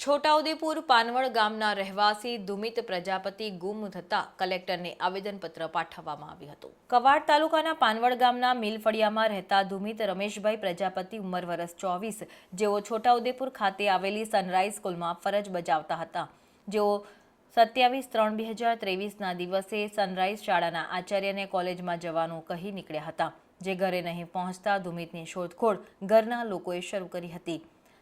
છોટાઉદેપુર પાનવડ ગામના રહેવાસી દુમિત પ્રજાપતિ ગુમ થતા કલેક્ટરને આવેદનપત્ર પાઠવવામાં આવ્યું હતું. કવાડ તાલુકાના પાનવડ ગામના મિલફળિયામાં રહેતા દુમિત રમેશભાઈ પ્રજાપતિ ઉંમર વર્ષ ચોવીસ, જેઓ છોટાઉદેપુર ખાતે આવેલી સનરાઈઝ સ્કૂલમાં ફરજ બજાવતા હતા. જેઓ સત્યાવીસ ત્રણ બે હજાર ત્રેવીસના દિવસે સનરાઈઝ શાળાના આચાર્યને કોલેજમાં જવાનું કહી નીકળ્યા હતા, જે ઘરે નહીં પહોંચતા ધુમિતની શોધખોળ ઘરના લોકોએ શરૂ કરી હતી.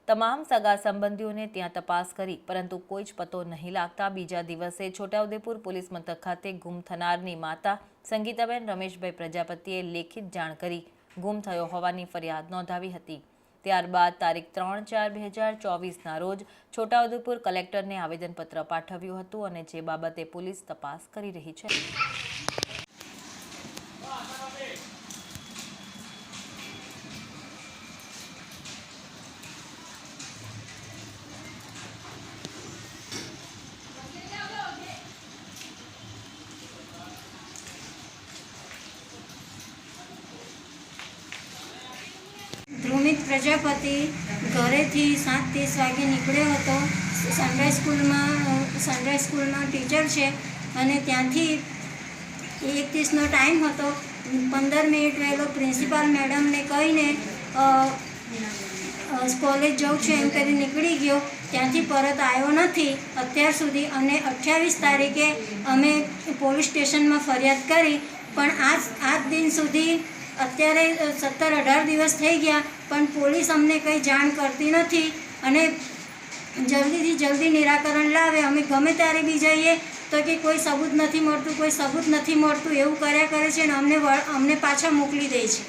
તમામ સગા સંબંધીઓને ત્યાં તપાસ કરી, પરંતુ કોઈ જ પતો નહીં લાગતા બીજા દિવસે છોટાઉદેપુર પોલીસ મથક ખાતે ગુમ થનારની માતા સંગીતાબેન રમેશભાઈ પ્રજાપતિએ લેખિત જાણ કરી ગુમ થયો હોવાની ફરિયાદ નોંધાવી હતી. ત્યારબાદ તારીખ ત્રણ ચાર બે હજાર ચોવીસના રોજ છોટાઉદેપુર કલેક્ટરને આવેદનપત્ર પાઠવ્યું હતું અને જે બાબતે પોલીસ તપાસ કરી રહી છે. પ્રજાપતિ ઘરેથી સાત ત્રીસ વાગે નીકળ્યો હતો. સનરાઈઝ સ્કૂલમાં સનરાઈઝ સ્કૂલમાં ટીચર છે અને ત્યાંથી એક ત્રીસનો ટાઈમ હતો. પંદર મિનિટ વહેલો પ્રિન્સિપાલ મેડમને કહીને કોલેજ જવું છે એમ કરી નીકળી ગયો. ત્યાંથી પરત આવ્યો નથી. અત્યાર સુધી અને અઠ્યાવીસ તારીખે અમે પોલીસ સ્ટેશનમાં ફરિયાદ કરી. પણ આજ આજ દિન સુધી અત્યારે સત્તર અઢાર દિવસ થઈ ગયા, પણ પોલીસ અમને કંઈ જાણ કરતી નથી અને જલ્દીથી જલ્દી નિરાકરણ લાવે. અમે ગમે ત્યારે બી જઈએ તો કે કોઈ સબૂત નથી મળતું, કોઈ સબૂત નથી મળતું, એવું કર્યા કરે છે અને અમને અમને પાછા મોકલી દે છે.